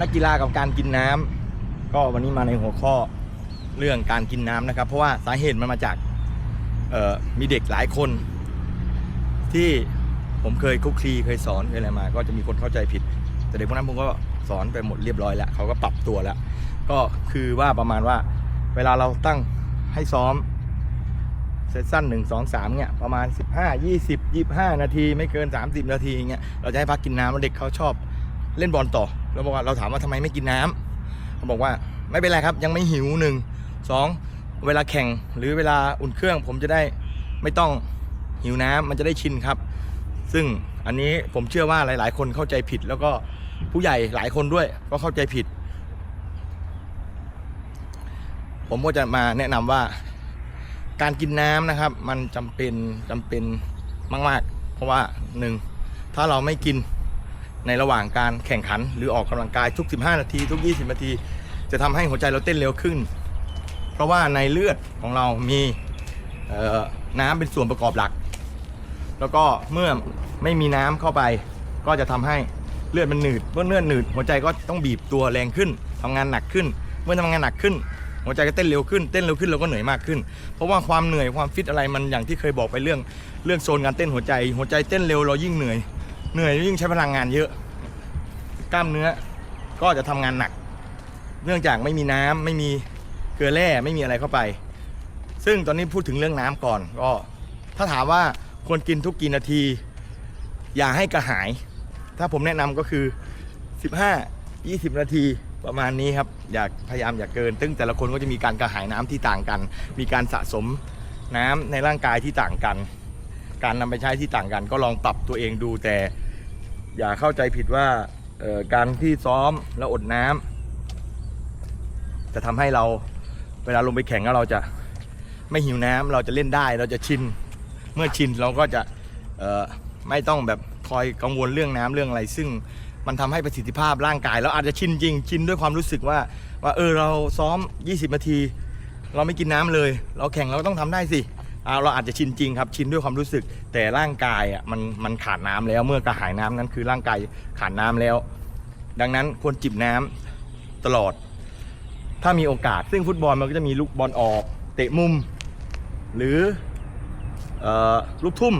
นักกีฬากับการกินน้ำก็วันนี้มาในหัวข้อเรื่องการกินน้ำนะครับ เพราะว่าสาเหตุมันมาจากมีเด็กหลายคน ที่ผมเคยคุกคีเคยสอนเคยอะไรมา ก็จะมีคนเข้าใจผิด แต่เด็กพวกนั้นผมก็สอนไปหมดเรียบร้อยแล้วเขาก็ปรับตัวแล้ว ก็คือว่าประมาณว่าเวลาเราตั้งให้ซ้อมเซสชั่นหนึ่งสองสามเนี่ยประมาณ 15 20 25 นาที ไม่เกิน 30 นาทีอย่างเงี้ยเราจะให้พักกินน้ำแล้วเด็กเขาชอบเล่นบอลต่อ เราบอกว่าเราถามว่าทำไมไม่กินน้ำเขาบอกว่าไม่เป็นไรครับ ยังไม่หิวหนึ่งสองเวลาแข่งหรือเวลาอุ่นเครื่อง ผมจะได้ไม่ต้องหิวน้ำมันจะได้ชินครับ ซึ่งอันนี้ผมเชื่อว่าหลาย ๆ คนเข้าใจผิด แล้วก็ผู้ใหญ่หลายคนด้วยก็เข้าใจผิด ผมก็จะมาแนะนำว่าการกินน้ำนะครับ มันจำเป็นจำเป็นมาก ๆ เพราะว่าหนึ่งถ้าเราไม่กิน ในระหว่างการแข่งขัน หรือออกกำลังกายทุก 15 นาที ทุก 20 นาที จะทำให้หัวใจเราเต้นเร็วขึ้น เพราะว่าในเลือดของเรามีน้ำเป็นส่วนประกอบหลัก แล้วก็เมื่อไม่มีน้ำเข้าไป ก็จะทำให้เลือดมันหนืด เมื่อเลือดหนืด หัวใจก็ต้องบีบตัวแรงขึ้นทำงานหนักขึ้น เมื่อทำงานหนักขึ้น หัวใจก็เต้นเร็วขึ้น เต้นเร็วขึ้นเราก็เหนื่อยมากขึ้น เพราะว่าความเหนื่อยความฟิตอะไรมันอย่างที่เคยบอกไปเรื่อง เรื่องโซนการเต้นหัวใจ หัวใจเต้นเร็วเรายิ่งเหนื่อย เหนื่อยยิ่งใช้พลังงานเยอะ กล้ามเนื้อก็จะทำงานหนัก เนื่องจากไม่มีน้ำไม่มีเกลือแร่ไม่มีอะไรเข้าไป ซึ่งตอนนี้พูดถึงเรื่องน้ำก่อนก็ ถ้าถามว่าควรกินทุกกี่นาที อย่าให้กระหาย ถ้าผมแนะนำก็คือ 15 20 นาทีประมาณนี้ครับ อยากพยายามอย่าเกิน ซึ่งแต่ละคนก็จะมีการกระหายน้ำที่ต่างกัน มีการสะสมน้ำในร่างกายที่ต่างกัน การนำไปใช้ที่ต่างกัน ก็ลองปรับตัวเองดูแต่ อย่าเข้าใจผิดว่าการที่ซ้อมแล้วอดน้ำจะทำให้เราเวลาลงไปแข่งแล้วเราจะไม่หิวน้ำเราจะเล่นได้เราจะชินเมื่อชินเราก็จะไม่ต้องแบบคอยกังวลเรื่องน้ำเรื่องอะไร ซึ่งมันทำให้ประสิทธิภาพร่างกายเราอาจจะชินจริงชินด้วยความรู้สึกว่าว่าเออเราซ้อม 20 นาที เราไม่กินน้ำเลย เราแข่งเราก็ต้องทำได้สิ อ่าเราอาจจะชินจริงครับชินด้วยความรู้สึก แต่ร่างกายอะมันมันขาดน้ำแล้วเมื่อกระหายน้ำนั้นคือร่างกายขาดน้ำแล้ว ดังนั้นควรจิบน้ำตลอด ถ้ามีโอกาสซึ่งฟุตบอลมันก็จะมีลูกบอลออก เตะมุม หรืออลูกทุ่ม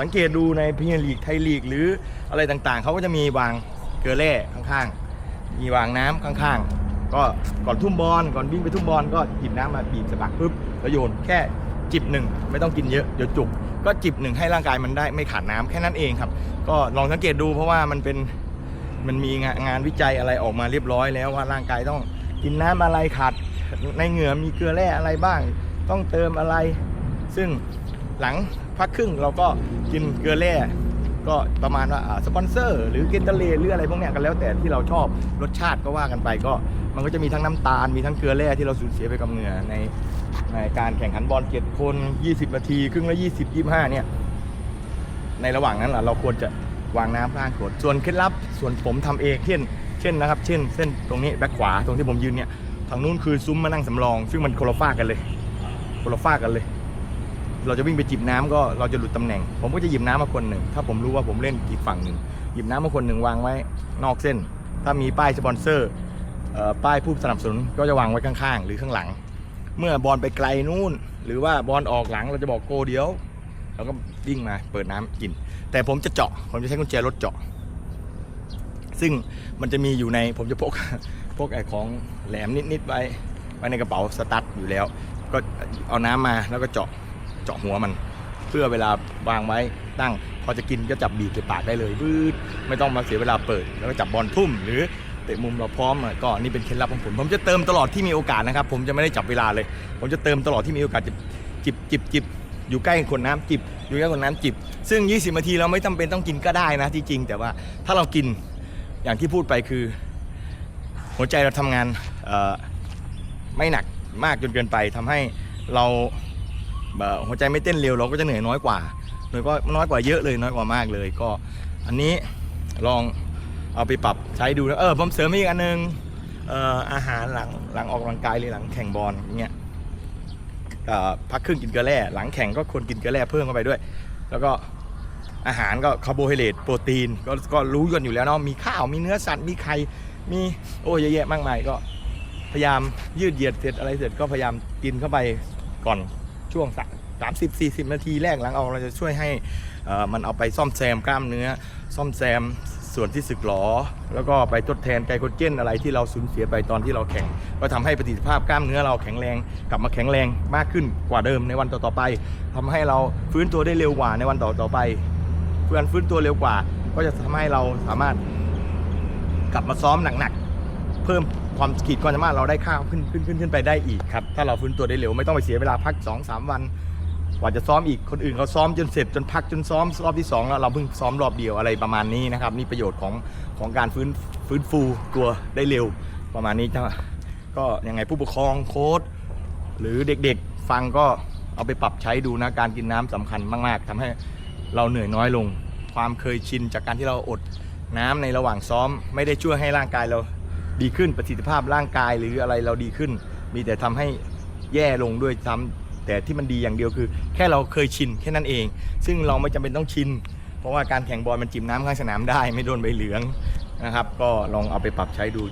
สังเกตดูในพรีเมียร์ลีกไทยลีก หรืออะไรต่างๆ เขาก็จะมีวางเกลือแร่ข้างๆ มีวางน้ำข้างๆ ก็ก่อนทุ่มบอลก่อนวิ่งไปทุ่มบอลก็หยิบน้ำมาบีบสะบักปุ๊บแล้วโยนแค่ จิบหนึ่งไม่ต้องกินเยอะเดี๋ยวจุก ก็จิบหนึ่งให้ร่างกายมันได้ไม่ขาดน้ำแค่นั้นเองครับ ก็ลองสังเกตดูเพราะว่ามันเป็นมันมีงานวิจัยอะไรออกมาเรียบร้อยแล้วว่าร่างกายต้องกินน้ำอะไรขาดในเหงื่อมีเกลือแร่อะไรบ้าง ต้องเติมอะไร ซึ่งหลังพักครึ่งเราก็กินเกลือแร่ก็ประมาณว่าสปอนเซอร์ หรือเกนเตอร์เลหรืออะไรพวกนี้กันแล้วแต่ที่เราชอบรสชาติก็ว่ากันไปก็ มันก็จะมีทั้งน้ำตาลมีทั้งเกลือแร่ที่เราสูญเสียไปกับเหงื่อใน ในการแข่งขันบอลเจ็ดคน 20 นาที ครึ่งละ 20 25 เนี่ย ในระหว่างนั้นเราควรจะวางน้ำล้างขวดส่วนเคล็ดลับส่วนผมทำเองเช่น เช่นนะครับ เช่น เส้นตรงนี้แบ็คขวาตรงที่ผมยืนเนี่ยทางนู้นคือซุ้มมานั่งสำรอง ซึ่งมันคนละฝ้ากกันเลยคนละฝ้ากกันเลย เราจะวิ่งไปจิบน้ำก็เราจะหลุดตำแหน่ง ผมก็จะหยิบน้ำมาคนหนึ่งถ้าผมรู้ว่าผมเล่นอีกฝั่งหนึ่งหยิบน้ำมาคนหนึ่งวางไว้นอกเส้น ถ้ามีป้ายสปอนเซอร์ป้ายผู้สนับสนุนก็จะวางไว้ข้างๆ หรือข้างหลัง เมื่อบอลไปไกลนู่น หรือว่าบอลออกหลังเราจะบอกโกเดียวเราก็วิ่งมาเปิดน้ำกิน แต่ผมจะเจาะ ผมจะใช้กุญแจรถเจาะ ซึ่งมันจะมีอยู่ในผมจะพกพกไอ้ของแหลมนิดๆไว้ไว้ในกระเป๋าสตั๊ดอยู่แล้ว ก็เอาน้ำมาแล้วก็เจาะเจาะหัวมัน เพื่อเวลาวางไว้ตั้ง พอจะกินก็จับบีบใส่ปากได้เลยบืดไม่ต้องมาเสียเวลาเปิดแล้วก็จับบอลทุ่มหรือ ตะมุมเราพร้อมอะก็นี่เป็นเคล็ดลับของผมผมจะเติมตลอดที่มีโอกาสนะครับ ผมจะไม่ได้จับเวลาเลย ผมจะเติมตลอดที่มีโอกาสจิบจิบจิบจิบอยู่ใกล้ขวดน้ำจิบอยู่ใกล้ขวดน้ำจิบ ซึ่ง 20นาทีเราไม่จำเป็นต้องกินก็ได้นะที่จริง แต่ว่าถ้าเรากินอย่างที่พูดไปคือ หัวใจเราทำงานไม่หนักมากจนเกินไปทำให้เราหัวใจไม่เต้นเร็วเราก็จะเหนื่อยน้อยกว่าเหนื่อยก็น้อยกว่าเยอะเลยน้อยกว่ามากเลยก็อันนี้ลอง เอาไปปรับใช้ดูนะเออผมเสริมอีกอันนึงเอ่ออาหารหลังหลังออกกำลังกายหรือหลังแข่งบอลอย่างเงี้ยพักครึ่งกินเกลือแร่หลังแข่งก็ควรกินเกลือแร่เพิ่มเข้าไปด้วย แล้วก็อาหารก็คาร์โบไฮเดรตโปรตีนก็ก็รู้กันอยู่แล้วเนาะมีข้าวมีเนื้อสัตว์มีไข่มีโอ้เยอะแยะมากมายก็พยายามยืดเหยียดเสร็จอะไรเสร็จก็พยายามกินเข้าไปก่อนช่วงสสามสิบสี่สิบนาทีแรกหลังออกเราจะช่วยให้มันเอาไปซ่อมแซมกล้ามเนื้อ ซ่อมแซม ส่วนที่สึกหรอ แล้วก็ไปทดแทนไกลโคเจนอะไรที่เราสูญเสียไปตอนที่เราแข่ง ก็ทำให้ประสิทธิภาพกล้ามเนื้อเราแข็งแรงกลับมาแข็งแรงมากขึ้นกว่าเดิมในวันต่อๆไปทำให้เราฟื้นตัวได้เร็วกว่าในวันต่อๆไปเพื่อนฟื้นตัวเร็วกว่า ก็จะทำให้เราสามารถกลับมาซ้อมหนักๆ เพิ่มความขีดความสามารถเราได้ข้าวขึ้นขึ้นขึ้นขึ้นไปได้อีกครับ ถ้าเราฟื้นตัวได้เร็วไม่ต้องไปเสียเวลาพัก 2-3 วัน กว่าจะซ้อมอีกคนอื่นเขาซ้อมจนเสร็จจนพักจนซ้อมรอบที่สองแล้วเราเพิ่งซ้อมรอบเดียวอะไรประมาณนี้นะครับนี่ประโยชน์ของของการฟื้นฟื้นฟูตัวได้เร็วประมาณนี้จะก็ยังไงผู้ปกครองโค้ชหรือเด็กๆฟังก็เอาไปปรับใช้ดูนะการกินน้ำสำคัญมาก ๆทำให้เราเหนื่อยน้อยลง ความเคยชินจากการที่เราอดน้ำในระหว่างซ้อม ไม่ได้ช่วยให้ร่างกายเราดีขึ้นประสิทธิภาพร่างกายหรืออะไรเราดีขึ้น มีแต่ทำให้แย่ลงด้วยซ้ำ แต่ที่มันดีอย่างเดียวคือ แค่เราเคยชินแค่นั้นเอง ซึ่งเราไม่จำเป็นต้องชิน เพราะว่าการแข่งบอลมันจิมน้ำข้างสนามได้ ไม่โดนใบเหลืองนะครับ ก็ลองเอาไปปรับใช้ดู